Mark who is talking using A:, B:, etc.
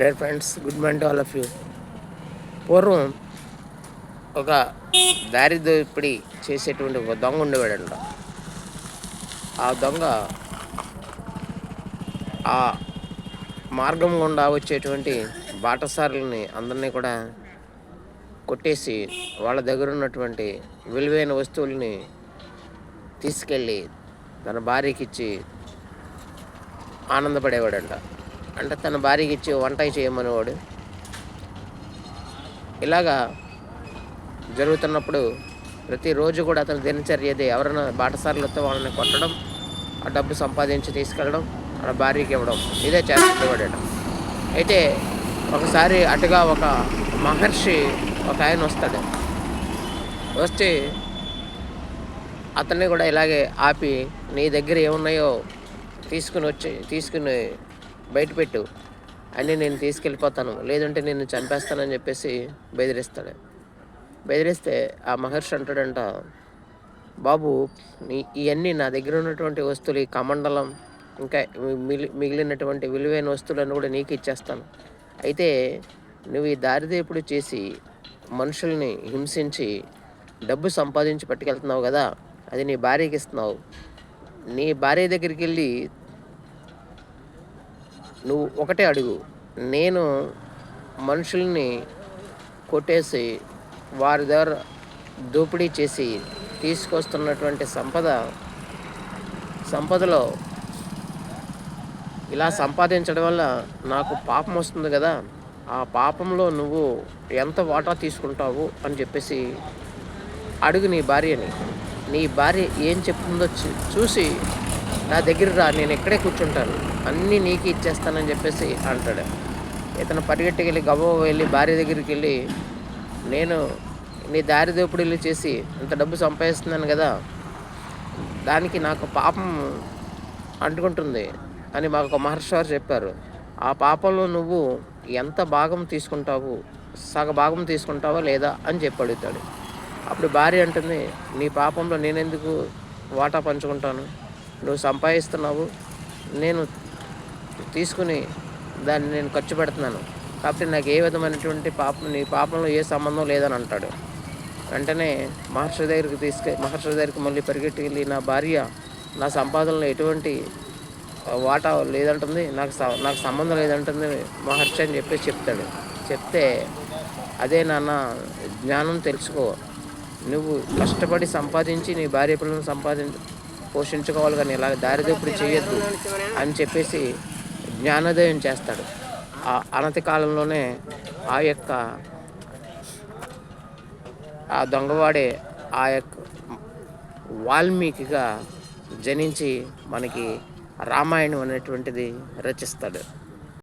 A: Dear friends good morning all of you పూర్వం ఒక దారి దోపిడి చేసేటువంటి ఒక దొంగ ఉండేవాడంట. ఆ దొంగ ఆ మార్గం గుండా వచ్చేటువంటి బాటసారులని అందరినీ కూడా కొట్టేసి వాళ్ళ దగ్గర ఉన్నటువంటి విలువైన వస్తువుల్ని తీసుకెళ్ళి తన భార్యకి ఇచ్చి ఆనందపడేవాడంట. అంటే తన భార్యకి ఇచ్చి వంట చేయమనేవాడు. ఇలాగా జరుగుతున్నప్పుడు ప్రతిరోజు కూడా అతని దినచర్య ఇది ఎవరైనా బాటసారులతో వాళ్ళని కొట్టడం ఆ డబ్బు సంపాదించి తీసుకెళ్ళడం వాళ్ళ భార్యకి ఇవ్వడం ఇదే చేస్తుండేవాడట. అయితే ఒకసారి అటుగా ఒక మహర్షి ఒక ఆయన వస్తాడు. వస్తే అతన్ని కూడా ఇలాగే ఆపి నీ దగ్గర ఏమున్నాయో తీసుకుని వచ్చి తీసుకుని బయటపెట్టు అన్నీ నేను తీసుకెళ్ళిపోతాను. లేదంటే నేను చంపేస్తానని చెప్పేసి బెదిరిస్తాడు. బెదిరిస్తే ఆ మహర్షి అంటాడంట బాబు నీ ఇవన్నీ నా దగ్గర ఉన్నటువంటి వస్తువులు ఈ కమండలం ఇంకా మిగిలి మిగిలినటువంటి విలువైన వస్తువులను కూడా నీకు ఇచ్చేస్తాను. అయితే నువ్వు ఈ దారిదేపుడు చేసి మనుషుల్ని హింసించి డబ్బు సంపాదించి పట్టుకెళ్తున్నావు కదా అది నీ భార్యకి ఇస్తున్నావు. నీ భార్య దగ్గరికి వెళ్ళి నువ్వు ఒకటే అడుగు. నేను మనుషుల్ని కొట్టేసి వారి దగ్గర దోపిడీ చేసి తీసుకొస్తున్నటువంటి సంపద సంపదలో ఇలా సంపాదించడం వల్ల నాకు పాపం వస్తుంది కదా. ఆ పాపంలో నువ్వు ఎంత వాటా తీసుకుంటావు అని చెప్పేసి అడుగు నీ భార్యని. నీ భార్య ఏం చెప్తుందో చూసి నా దగ్గర రా నేను ఇక్కడే కూర్చుంటాను. అన్నీ నీకు ఇచ్చేస్తానని చెప్పేసి అంటాడు. ఇతను పరిగెట్టుకెళ్ళి గబ వెళ్ళి భార్య దగ్గరికి వెళ్ళి నేను నీ దారి దోపిడీలు చేసి ఇంత డబ్బు సంపాదిస్తున్నాను కదా దానికి నాకు పాపం అంటుకుంటుంది అని మాకు ఒక మహర్షి వారు చెప్పారు. ఆ పాపంలో నువ్వు ఎంత భాగం తీసుకుంటావు సగ భాగం తీసుకుంటావా లేదా? అని చెప్పి అడుగుతాడు. అప్పుడు భార్య అంటుంది నీ పాపంలో నేనెందుకు వాటా పంచుకుంటాను? నువ్వు సంపాదిస్తున్నావు నేను తీసుకుని దాన్ని నేను ఖర్చు పెడుతున్నాను. కాబట్టి నాకు ఏ విధమైనటువంటి పాపం నీ పాపంలో ఏ సంబంధం లేదని అంటాడు. వెంటనే మహర్షి దగ్గరికి తీసుకె మహర్షి దగ్గరికి మళ్ళీ పరిగెట్టి వెళ్ళి నా భార్య నా సంపాదనలో ఎటువంటి వాటా లేదంటుంది నాకు నాకు సంబంధం లేదంటుంది మహర్షి అని చెప్పేసి చెప్తాడు. చెప్తే అదే నాన్న జ్ఞానం తెలుసుకో. నువ్వు కష్టపడి సంపాదించి నీ భార్య పిల్లలను సంపాదించ పోషించుకోవాలి కానీ ఇలా దారిదోపిడి చేయొద్దు అని చెప్పేసి జ్ఞానోదయం చేస్తాడు. ఆ అనతి కాలంలోనే ఆ యొక్క ఆ దొంగవాడే ఆ యొక్క వాల్మీకిగా జనించి మనకి రామాయణం అనేటువంటిది రచిస్తాడు.